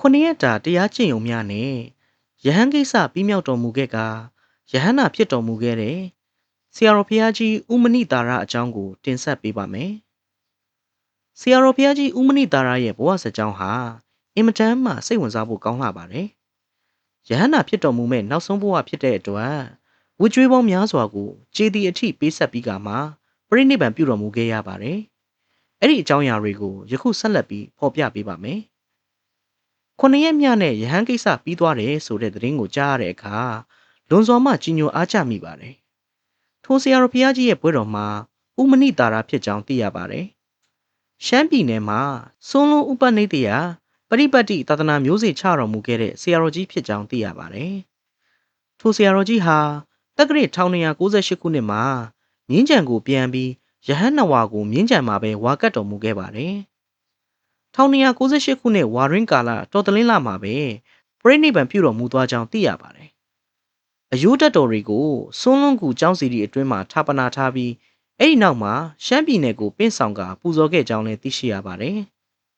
ခုနှစ်ရက်တာတရားကျင့်ုံများနဲ့ယဟန်ကိစ္စပြီးမြောက်တော်မူခဲ့ကယဟန္တာဖြစ်တော်မူခဲ့တဲ့ဆရာတော်ဘုရားကြီးဥမနိတာရအကြောင်းကို တင်ဆက်ပေးပါမယ်။ဆရာတော်ဘုရားကြီးဥမနိတာရရဲ့ဘဝစကြောင်းဟာအင်မတန်မှစိတ်ဝင်စားဖို့ကောင်းလှပါတယ်။ယဟန္တာဖြစ်တော်မူမဲ့နောက်ဆုံးဘဝဖြစ်တဲ့အတွက်ဝကြွေးပေါင်းများစွာကိုခြေတီအထိပေးဆက်ပြီးကမှပြိဋိဘံပြုတော်မူခဲ့ရပါတယ်။အဲ့ဒီအကြောင်းအရာတွေကိုယခုဆက်လက်ပြီးဖော်ပြပေးပါမယ်။ ခုနှစ်ရက်မြနဲ့ယဟန်ကိစ္စပြီးသွားတယ်ဆိုတဲ့သတင်းကိုကြားရတဲ့အခါလွန်စွာမှကြီးညိုအားကျမိပါတယ်။ထိုဆရာတော်ဘုရားကြီးရဲ့ပွဲတော်မှာဥမနိတာရာဖြစ်ကြောင်းသိရပါတယ်။ရှမ်းပြည်နယ်မှာစွန်းလုံးဥပနိတယပရိပတ်တိသာသနာမျိုးစေ့ချတော်မူခဲ့တဲ့ဆရာတော်ကြီးဖြစ်ကြောင်းသိရပါတယ်။ထိုဆရာတော်ကြီးဟာတက္ကရာ1298ခုနှစ်မှာမြင်းကြံကိုပြန်ပြီးယဟန်နဝါကိုမြင်းကြံမှာပဲဝါကတ်တော်မူခဲ့ပါတယ်။ 1298ခုနှစ်ဝါရင်းကာလတော်တလင်းလာမှာပဲပြိဋိဘံပြုတော်မူသွားကြောင်းသိရပါတယ်။အယိုးတက်တော်တွေကိုစွန်းလွန်ကူကျောင်းစီတီအတွင်းမှာဌာပနာထားပြီးအဲ့ဒီနောက်မှာရှမ်းပြည်နယ်ကိုပင့်ဆောင်ကပူဇော်ခဲ့ကြောင်းလည်းသိရှိရပါတယ်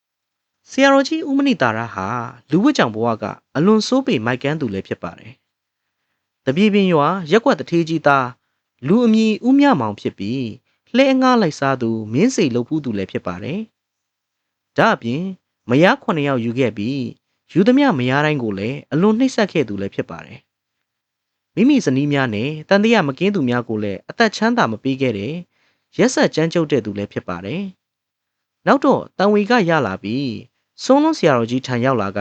။ဆရာတော်ကြီးဦးမဏိတာရဟာလူဝတ်ကြောင်ဘဝကအလွန်ဆိုးပေမိုက်ကန်းသူလည်းဖြစ်ပါတယ်။တပြေပင်ရွာရက်ကွက်တထေးကြီးသားလူအမည်ဦးမြမောင်ဖြစ်ပြီးလှဲငားလိုက်စားသူမင်းစိတ်လုပ်ဖူးသူလည်းဖြစ်ပါတယ်။ ဒါအပြင်မယား9ယောက်ယူခဲ့ပြီးယူသမျှမယားတိုင်းကိုလည်းအလွန်နှိပ်စက်ခဲ့သူလည်းဖြစ်ပါတယ်။မိမိဇနီးများနဲ့တန်တရားမကင်းသူများကိုလည်းအသက်ချမ်းသာမပေးခဲ့တဲ့ရက်ဆက်ကြမ်းကြုတ်တဲ့သူလည်းဖြစ်ပါတယ်။နောက်တော့တန်ဝေကရလာပြီးစွန်းလုံးဆရာတော်ကြီးထံရောက်လာက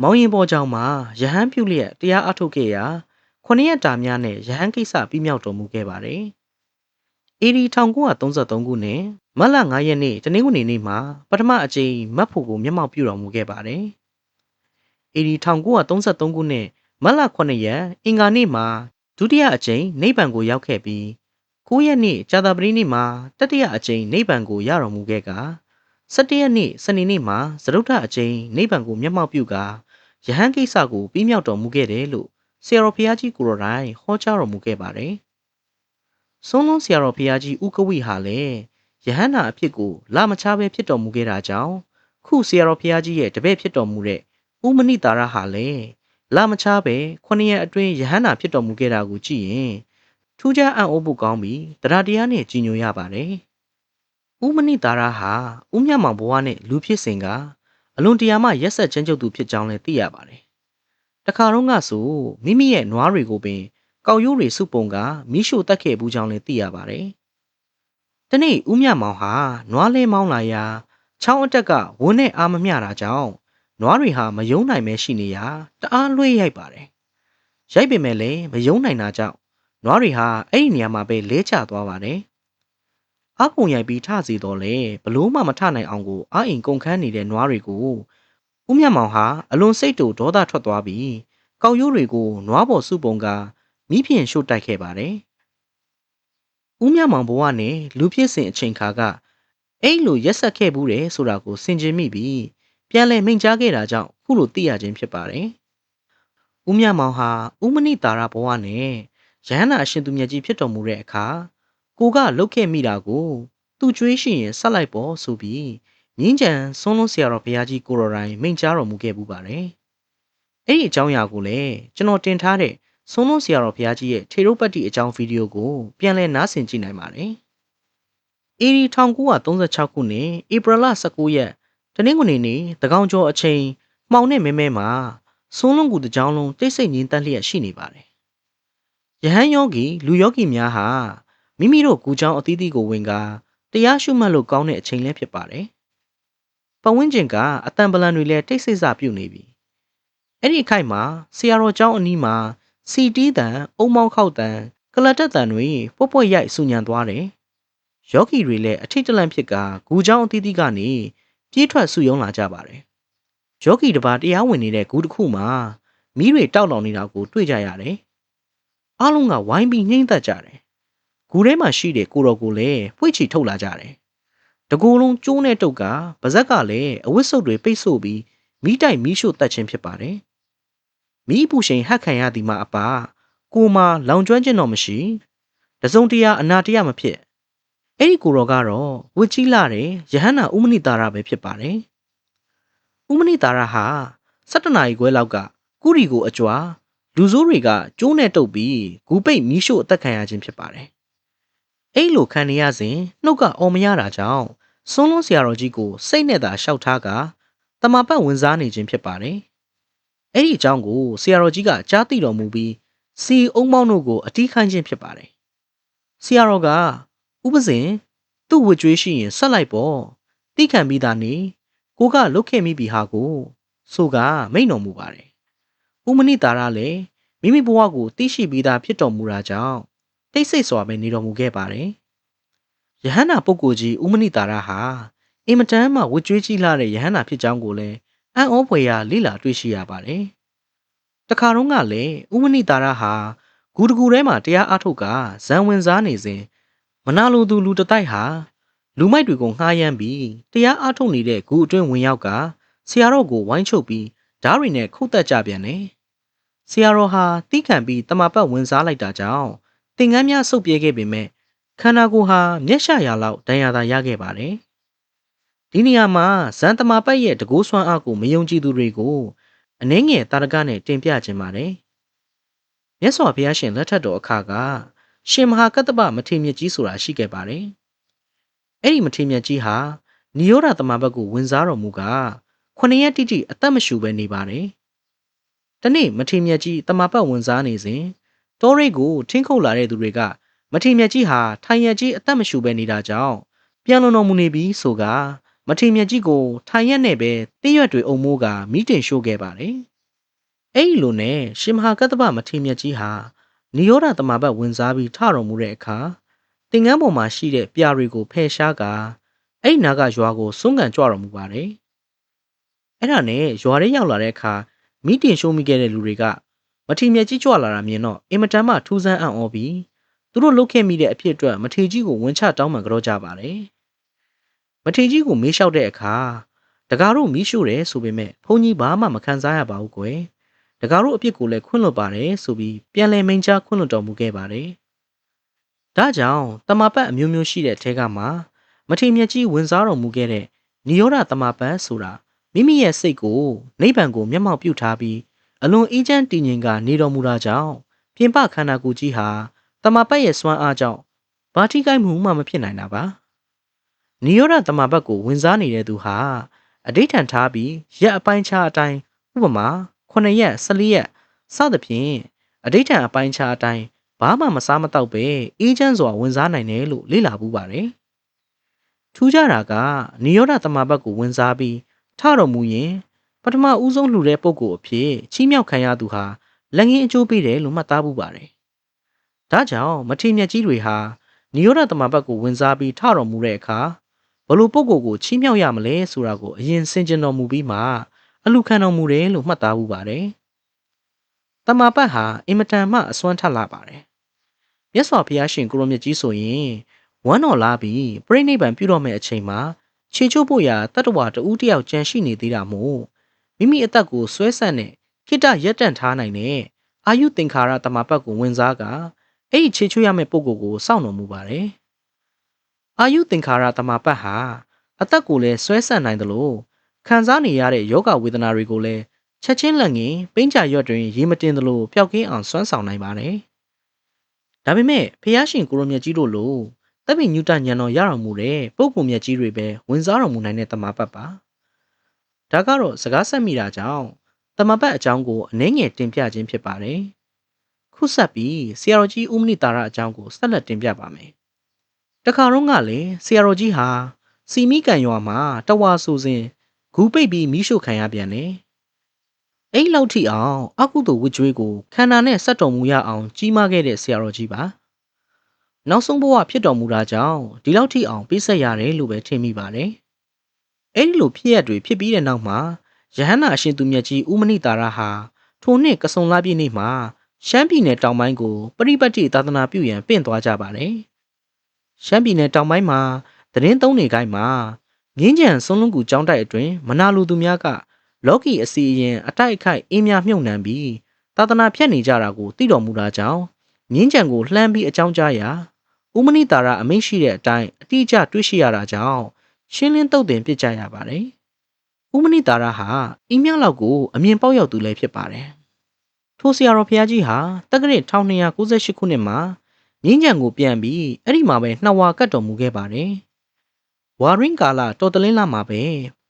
မောင်ရင်ပေါ်ကြောင်မှာယဟန်ပြုလျက်တရားအထုတ်ခဲ့ရာခုနှစ်ရက်တာများနဲ့ယဟန်ကိစ္စပြီးမြောက်တော်မူခဲ့ပါတယ်။အေဒီ1933ခုနှစ် မတ်လ9ရက်နေ့တနင်္ဂနွေနေ့မှာပထမအကြိမ်မတ်ဖို့ကိုမျက်မှောက်ပြုတော်မူခဲ့ပါတယ်။ AD 1933ခုနှစ်မတ်လ9ရက်အင်္ဂါနေ့မှာဒုတိယအကြိမ်နိဗ္ဗာန်ကိုရောက်ခဲ့ပြီး9ရက်နေ့ဇာတာပတိနေ့မှာတတိယအကြိမ်နိဗ္ဗာန်ကိုရတော်မူခဲ့က17ရက်နေ့စနေနေ့မှာသရုတ်ထအကြိမ်နိဗ္ဗာန်ကိုမျက်မှောက်ပြုကာယဟန်ကိစ္စကိုပြီးမြောက်တော်မူခဲ့တယ်လို့ဆရာတော်ဘုရားကြီးကိုရောတိုင်းဟောကြားတော်မူခဲ့ပါတယ်။ဆုံးလုံးဆရာတော်ဘုရားကြီးဥက္ကဝိဟာလည်း ယဟန္တာအဖြစ်ကိုလာမချပဲဖြစ်တော်မူခဲ့တာကြောင့်ခုဆရာတော်ဘုရားကြီးရဲ့တပည့်ဖြစ်တော်မူတဲ့ဥမနိတာရဟာလည်းလာမချပဲခုနှစ်ရက်အတွင်းယဟန္တာဖြစ်တော်မူခဲ့တာကိုကြည့်ရင်ထူးခြားအံ့ဩဖို့ကောင်းပြီးတရားတရားနဲ့ကြည်ညိုရပါတယ်။ဥမနိတာရဟာဥမြတ်မောင်ဘဝနဲ့လူဖြစ်စဉ်ကအလွန်တရာမှရက်ဆက်ချင်းကျုပ်သူဖြစ်ကြောင်းလည်းသိရပါတယ်။တခါတော့ကဆိုမိမိရဲ့နွားတွေကိုပင်ကောက်ရိုးတွေစုပုံကမိရှို့တက်ခဲ့ဘူးကြောင်းလည်းသိရပါတယ်။ တနေ့ဦးမြတ်မောင်ဟာနွားလဲမောင်းလာရာချောင်းအတက်ကဝန်းနဲ့အားမမျှတာကြောင့်နွားတွေဟာမယုံနိုင်မဲရှိနေရာတအားလွှဲရိုက်ပါတယ်။ရိုက်ပေမဲ့လည်းမယုံနိုင်တာကြောင့်နွားတွေဟာအဲ့ဒီနေရာမှာပဲလဲကျသွားပါတယ်။အကုံရိုက်ပြီးထစီတော့လေဘလို့မှမထနိုင်အောင်ကိုအာအိမ်ကုန်ခန်းနေတဲ့နွားတွေကိုဦးမြတ်မောင်ဟာအလွန်စိတ်တူဒေါသထွက်သွားပြီးကောက်ရိုးတွေကိုနွားပေါ်စုပုံကမိဖြင့်ရှို့တိုက်ခဲ့ပါတယ်။ ဦးမြတ်မောင်ဘဝနဲ့လူဖြစ်စဉ်အချိန်ခါကအဲ့လိုရက်ဆက်ခဲ့ဘူးတယ်ဆိုတာကိုဆင်ခြင်မိပြီးပြန်လည်မိန့်ကြားခဲ့တာကြောင့်ခုလိုသိရခြင်းဖြစ်ပါတယ်။ဦးမြတ်မောင်ဟာဦးမဏိတာရဘဝနဲ့ရဟန္တာအရှင်သူမြတ်ကြီးဖြစ်တော်မူတဲ့အခါကိုကလုတ်ခဲ့မိတာကို သူ့ကြွေးရှိရင်ဆက်လိုက်ပေါ်ဆိုပြီးမြင်းကြံဆုံးလုံးဆရာတော်ဘုရားကြီးကိုရော်တိုင်းမိန့်ကြားတော်မူခဲ့ပူပါတယ်။အဲ့ဒီအကြောင်းအရာကိုလည်းကျွန်တော်တင်ထားတဲ့ ဆုံးလုံးဆရာတော်ဘုရားကြီးရဲ့ထေရုပတ္တိအကြောင်းဗီဒီယိုကိုပြန်လည်နားဆင်ကြည့်နိုင်ပါတယ်။အေရီ1936ခုနှစ်ဧပြီလ19ရက်တနင်္ဂနွေနေ့တကောင်ကျော်အချိန်မှောင်နဲ့မဲမဲမှာဆုံးလုံးကူတကြောင်လုံးတိတ်ဆိတ်ငင်းတက်လျက်ရှိနေပါတယ်။ယဟန်ယောဂီလူယောဂီများဟာမိမိတို့ကူချောင်းအသီးသီးကိုဝင်ကာတရားရှုမှတ်လို့ကောင်းတဲ့အချိန်လည်းဖြစ်ပါတယ်။ပဝင်းကျင်ကအတန်ပလန်တွေလည်းတိတ်ဆိတ်စပြုတ်နေပြီ။အဲ့ဒီအခိုက်မှာဆရာတော်ကျောင်းအနီးမှာ စီတီးတန်အုံမောင်းခောက်တန်ကလတ်တက်တန်တွေပွက်ပွက်ရိုက်ဆူညံသွားတယ်။ယောဂီတွေလည်းအထိတ်တလန့်ဖြစ်ကဂူချောင်းအသီးသီးကနေပြေးထွက်စုယုံလာကြပါတယ်။ယောဂီတစ်ပါးတရားဝင်နေတဲ့ဂူတစ်ခုမှာမီးတွေတောက်လောင်နေတာကိုတွေ့ကြရတယ်။အားလုံးကဝိုင်းပြီးနှိမ့်သက်ကြတယ်။ဂူထဲမှာရှိတဲ့ကိုတော်ကိုလည်းဖွေ့ချီထုတ်လာကြတယ်။တကူလုံးကျိုးနဲ့တုတ်ကပါဇက်ကလည်းအဝတ်စုပ်တွေပိတ်ဆို့ပြီးမိတိုက်မီးရှို့တက်ခြင်းဖြစ်ပါတယ်။ မိပူရှင်ဟက်ခံရသည်မှာအပါကိုမာလောင်ကျွမ်းခြင်းတော့မရှိတစုံတရာအနာတရမဖြစ်အဲ့ဒီကိုတော်ကတော့ဝစ်ကြီးလာတဲ့ယဟန္တာဥမနိတာရပဲဖြစ်ပါတယ်။ဥမနိတာရဟာ7နာရီခွဲလောက်ကကုရီကိုအကြွာလူဆိုးတွေကကျိုးနဲ့တုပ်ပြီးဂူပိတ်မီးရှို့အသက်ခံရခြင်းဖြစ်ပါတယ်။အဲ့လိုခံနေရစဉ်နှုတ်ကအော်မရတာကြောင့်ဆွန်းလွန်းဆရာတော်ကြီးကိုစိတ်နဲ့သာရှောက်ထားကတမပတ်ဝင်စားနေခြင်းဖြစ်ပါတယ်။ အဲ့ဒီအကြောင်းကိုဆရာတော်ကြီးကကြားသိတော်မူပြီးစီအုံမောင်းတို့ကိုအတီးခိုင်းခြင်းဖြစ်ပါတယ်။ဆရာတော်ကဥပဇင်သူ့ဝကြွေးရှိရင်ဆက်လိုက်ပေါ့တိခံပြီးသားနေကိုကလုတ်ခဲ့မိပြီဟာကို ဆိုကမိန်တော်မူပါတယ်။ဦးမနိတာရလည်းမိမိဘဝကိုသိရှိပြီးသားဖြစ်တော်မူတာကြောင့်တိတ်ဆိတ်စွာပဲနေတော်မူခဲ့ပါတယ်။ယဟန္တာပုဂ္ဂိုလ်ကြီးဦးမနိတာရဟာအင်မတန်မှဝကြွေးကြီးလာတဲ့ယဟန္တာဖြစ်ကြောင်းကိုလည်း အံ့ဩဖွယ်ရာလေ့လာတွေ့ရှိရပါတယ်။တခါတော့ကလည်းဦးမနိတာရဟာဂူတကူထဲမှာတရားအားထုတ်ကဇံဝင်စားနေစဉ်မနာလိုသူလူတတိုက်ဟာလူမိုက်တွေကိုငှားရမ်းပြီးတရားအားထုတ်နေတဲ့ဂူအတွင်းဝင်ရောက်ကဆရာတော်ကိုဝိုင်းချုပ်ပြီးဓာတ်ရီနဲ့ခုတ်တက်ကြပြန်တယ်။ဆရာတော်ဟာတီးခံပြီးတမပတ်ဝင်စားလိုက်တာကြောင့်သင်္ကန်းများဆုပ်ပြဲခဲ့ပေမဲ့ခန္ဓာကိုယ်ဟာမျက်ရှရာလောက်ဒဏ်ရာသာရခဲ့ပါတယ်။ ဒီနေရာမှာဇန်တမပတ်ရဲ့တကိုးဆွမ်းအားကိုမယုံကြည်သူတွေကိုအနှင်းငယ်တာရကနဲ့တင်ပြခြင်းပါတယ်။မြတ်စွာဘုရားရှင်လက်ထက်တော်အခါကရှင်မဟာကတ္တပမထေမြတ်ကြီးဆိုတာရှိခဲ့ပါတယ်။အဲ့ဒီမထေမြတ်ကြီးဟာနိရောဓသမဘတ်ကိုဝင်စားတော်မူကခုနှစ်ရက်တိတိအသက်မရှူပဲနေပါတယ်။တနေ့မထေမြတ်ကြီးတမပတ်ဝင်စားနေစဉ်တောရိတ်ကိုထင်းခုတ်လာတဲ့သူတွေကမထေမြတ်ကြီးဟာထိုင်ရက်ကြီးအသက်မရှူပဲနေတာကြောင့်ပြန်လွန်တော်မူနေပြီဆိုက မထေမြတ်ကြီးကိုထိုင်ရက်နဲ့ပဲတည့်ရွက်တွေအုံမိုးကမိတင်ရှို့ခဲ့ပါတယ်။အဲ့ဒီလိုနဲ့ရှင်မဟာကတ္တပမထေမြတ်ကြီးဟာနိရောဓတမပတ်ဝင်စားပြီးထတော်မူတဲ့အခါသင်္ကန်းပေါ်မှာရှိတဲ့ပြာတွေကိုဖယ်ရှားကာအဲ့နာကရွာကိုစွန့်ကန်ကြွတော်မူပါတယ်။အဲ့ဒါနဲ့ရွာထဲရောက်လာတဲ့အခါမိတင်ရှိုးမိခဲ့တဲ့လူတွေကမထီမြက်ကြီးကြွလာတာမြင်တော့အင်မတန်မှထူးဆန်းအံ့ဩပြီးသူတို့လုတ်ခဲ့မိတဲ့အဖြစ်အတွက်မထေကြီးကိုဝင်ချတောင်းပန်ကြတော့ကြပါတယ်။ မထေကြီးကိုမေးလျှောက်တဲ့အခါတကားတို့မီးရှို့တယ်ဆိုပေမဲ့ဘုန်းကြီးဘာမှမခံစားရပါဘူးကွယ်။တကားတို့အပြစ်ကိုလည်းခွင့်လွှတ်ပါတယ်ဆိုပြီးပြန်လည်မိန်ကြားခွင့်လွှတ်တော်မူခဲ့ပါတယ်။ဒါကြောင့်တမပတ်အမျိုးမျိုးရှိတဲ့ထဲကမှမထေမြတ်ကြီးဝင်စားတော်မူခဲ့တဲ့နိရောဓတမပတ်ဆိုတာမိမိရဲ့စိတ်ကိုနိဗ္ဗာန်ကိုမျက်မှောက်ပြုထားပြီးအလွန်အေးချမ်းတည်ငြိမ်ကနေတော်မူတာကြောင့်ပြင်ပခန္ဓာကိုယ်ကြီးဟာတမပတ်ရဲ့စွမ်းအားကြောင့်ဘာထိခိုက်မှုမှမဖြစ်နိုင်တာပါ နိရောဓတမပတ်ကိုဝင်စားနေတဲ့သူဟာအဋိဋ္ဌံထားပြီးရက်အပိုင်းခြားအတိုင်းဥပမာ9ရက်14ရက်စသဖြင့်အဋိဋ္ဌံအပိုင်းခြားအတိုင်းဘာမှမစားမတော့ပဲအေးချမ်းစွာဝင်စားနိုင်တယ်လို့လေ့လာပူပါတယ်ထူးခြားတာကနိရောဓတမဘတ်ကိုဝင်စားပြီးထတော်မူရင်ပထမဦးဆုံးလှူတဲ့ပုဂ္ဂိုလ်အဖြစ်ချီးမြှောက်ခံရသူဟာလက်ငင်းအကျိုးပေးတယ်လို့မှတ်သားပူပါတယ်။ဒါကြောင့်မထေမြတ်ကြီးတွေဟာနိရောဓတမဘတ်ကိုဝင်စားပြီးထတော်မူတဲ့အခါ ဘလို့ပုဂ္ဂိုလ်ကိုချီးမြှောက်ရမလဲဆိုတာကိုအရင်ဆင်ခြင်တော်မူပြီးမှအလူခံတော်မူတယ်လို့မှတ်သားပူပါတယ်။တမပတ်ဟာအင်မတန်မှအစွမ်းထက်လာပါတယ်။မြတ်စွာဘုရားရှင်ကိုရောမြတ်ကြီးဆိုရင်ဝမ်းတော်လာပြီးပြိဋိဘံပြုတော့မယ့်အချိန်မှာခြေချိုးဖို့ရာတတ္တဝါတဦးတယောက်ကြံရှိနေသေးတာမို့မိမိအသက်ကိုဆွဲဆက်နဲ့ခိတရက်တန့်ထားနိုင်တဲ့အာယုသင်္ခါရတမပတ်ကိုဝင်စားကအဲ့ဒီခြေချိုးရမယ့်ပုံကိုကိုစောင့်တော်မူပါတယ်။ အာယုသင်္ခါရတမပတ်ဟာအသက်ကိုလည်းဆွဲဆက်နိုင်တယ်လို့ခံစားနေရတဲ့ယောဂဝေဒနာတွေကိုလည်းချက်ချင်းလက်ငင်ပိန်းချရွက်တွင်ရေမတင်သလိုပျောက်ကင်းအောင်စွမ်းဆောင်နိုင်ပါတယ်။ဒါပေမဲ့ဖះရှင်ကိုရိုမြတ်ကြီးတို့လိုတပ်ပိညုတညံတော်ရတော်မူတဲ့ပုဂ္ဂိုလ်မြတ်ကြီးတွေပဲဝင်စားတော်မူနိုင်တဲ့တမပတ်ပါဒါကတော့စကားဆက်မိတာကြောင့်တမပတ်အကြောင်းကိုအနှဲငယ်တင်ပြခြင်းဖြစ်ပါတယ်ခုဆက်ပြီးဆရာတော်ကြီးဦးမနိတာရအကြောင်းကိုဆက်လက်တင်ပြပါမယ် တခါတော့ကလည်းဆရာတော်ကြီးဟာစီမိကန်ရွာမှာတဝါဆိုစဉ်ဂူပိတ်ပြီးမိရှုခံရပြန်တယ်အဲ့လောက်ထိအောင်အကုသိုလ်ဝစ်ကြွေးကိုခန္ဓာနဲ့ဆက်တော်မူရအောင် ကြီးမားခဲ့တဲ့ဆရာတော်ကြီးပါနောက်ဆုံးဘဝဖြစ်တော်မူတာကြောင့်ဒီလောက်ထိအောင်ပေးဆက်ရတယ်လို့ပဲထင်မိပါတယ်။အဲဒီလိုဖြစ်ရတွေဖြစ်ပြီးတဲ့နောက်မှာယဟန္တာအရှင်သူမြတ်ကြီးဥမဏိတာရဟာထိုနှစ်ကစုံလပြည့်နေ့မှာရှမ်းပြည်နယ်တောင်ပိုင်းကိုပရိပတ်တိသာသနာပြုရန်ပင့်သွားကြပါတယ်။ ရှမ်းပြည်နယ်တောင်ပိုင်းမှာသတင်းသုံးနေကိုင်းမှာငင်းကြံဆွန်းလုံးကူကျောင်းတိုက်အတွင်မနာလူသူများကလော်ကီအစီအရင်အတိုက်အခိုက်အင်းများမြုပ်နှံပြီးသာသနာဖြတ်နေကြတာကိုသိတော်မူတာကြောင့်ငင်းကြံကိုလှမ်းပြီးအကြောင်းကြားရာဦးမဏိတာရအမိန့်ရှိတဲ့အတိုင်းအတိအကျတွေ့ရှိရတာကြောင့်ရှင်းလင်းတုတ်တင်ပြစ်ကြရပါတယ်ဥမနိတာရဟာအင်းမြောက်လောက်ကိုအမြင်ပေါက်ရောက်သူလည်းဖြစ်ပါတယ်။ထိုဆရာတော်ဘုရားကြီးဟာတက္ကရာ1298ခုနှစ်မှာ မြင်းကြံကိုပြန်ပြီးအဲ့ဒီမှာပဲနှစ်ဝါကတ်တော်မူခဲ့ပါတယ်။ဝါရင်းကာလတော်တလင်းလာမှာပဲ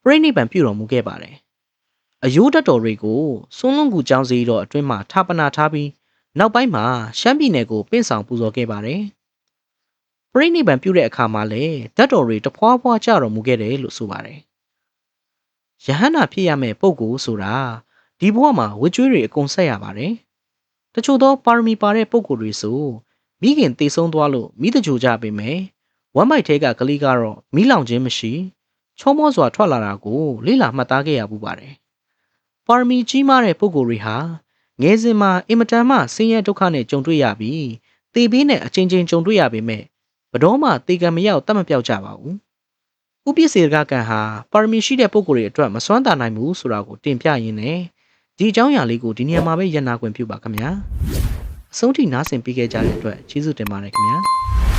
ပြိဋိဘံပြုတော်မူခဲ့ပါတယ်။အယိုးတတ်တော်တွေကိုစွန်းလွန်ကူကျောင်းစီတော်အတွင်းမှာဌာပနာထားပြီးနောက်ပိုင်းမှာရှမ်းပြည်နယ်ကိုပင့်ဆောင်ပူဇော်ခဲ့ပါတယ်။ပြိဋိဘံပြုတဲ့အခါမှာလည်းတတ်တော်တွေတဖွာဖွာကြတော်မူခဲ့တယ်လို့ဆိုပါတယ်။ယဟန္တာဖြစ်ရမယ့်ပုဂ္ဂိုလ်ဆိုတာဒီဘဝမှာဝတ်ကြွေးတွေအကုန်ဆက်ရပါတယ်။တချို့သောပါရမီပါတဲ့ပုဂ္ဂိုလ်တွေဆို မိခင်တည်ဆုံးသွားလို့မိတကြိုကြပေမဲ့ဝမ်းမိုက်ထဲကကလေးကတော့မိလောင်ခြင်းမရှိချောမောစွာထွက်လာတာကိုလေ့လာမှတ်သားခဲ့ရပူပါတယ်။ပါရမီကြီးမားတဲ့ပုဂ္ဂိုလ်တွေဟာငယ်စဉ်မှာအင်မတန်မှဆင်းရဲဒုက္ခနဲ့ကြုံတွေ့ရပြီးတေဘေးနဲ့အချင်းချင်းကြုံတွေ့ရပေမဲ့ဘတော်မှတေကံမရောက်တတ်မပြောက်ကြပါဘူး။ဥပ္ပစေကကံဟာပါရမီရှိတဲ့ပုဂ္ဂိုလ်တွေအတွက်မစွမ်းတာနိုင်ဘူးဆိုတာကိုတင်ပြရင်းနဲ့ဒီအကြောင်းအရာလေးကိုဒီနေရာမှာပဲရန်နာခွင့်ပြုပါခင်ဗျာ။ အဆုံးထိနားဆင်ပေးခဲ့ကြတဲ့အတွက်ကျေးဇူးတင်ပါတယ်ခင်ဗျာ။